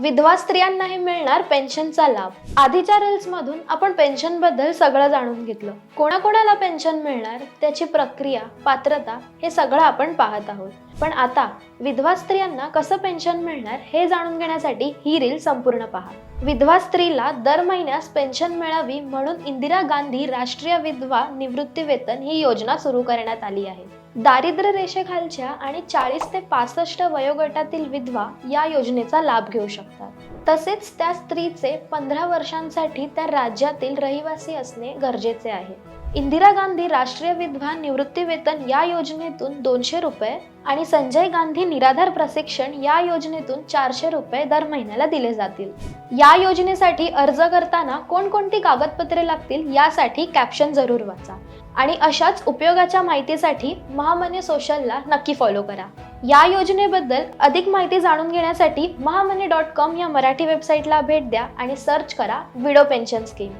विधवा स्त्रियांनाही मिळणार पेन्शनचा लाभ. आधीच्या रील्स मधून आपण पेन्शनबद्दल सगळं जाणून घेतलं. कोणाकोणाला पेन्शन मिळणार त्याची प्रक्रिया पात्रता हे सगळं आपण पाहत आहोत. पण आता विधवा स्त्रियांना कसं पेन्शन मिळणार हे जाणून घेण्यासाठी ही रील संपूर्ण पहा. विधवा स्त्रीला दर महिन्यास पेन्शन मिळावी म्हणून इंदिरा गांधी राष्ट्रीय विधवा निवृत्ती वेतन ही योजना सुरू करण्यात आली आहे. दारिद्र्य रेषेखालच्या आणि चाळीस ते पासष्ट वयोगटातील विधवा या योजनेचा लाभ घेऊ शकतात. तसेच त्या स्त्रीचे पंधरा वर्षांसाठी त्या राज्यातील रहिवासी असणे गरजेचे आहे. इंदिरा गांधी राष्ट्रीय विधवा निवृत्ती वेतन या योजनेतून दोनशे रुपये आणि संजय गांधी निराधार प्रशिक्षण या योजनेतून चारशे रुपये दर महिन्याला दिले जातील. या योजनेसाठी अर्ज करताना कोणकोणती कागदपत्रे लागतील यासाठी कॅप्शन जरूर वाचा आणि अशाच उपयोगाच्या माहितीसाठी महामने सोशलला नक्की फॉलो करा. या योजनेबद्दल अधिक माहिती जाणून घेण्यासाठी महामनी डॉट कॉम या मराठी वेबसाईटला भेट द्या आणि सर्च करा विडो पेन्शन स्कीम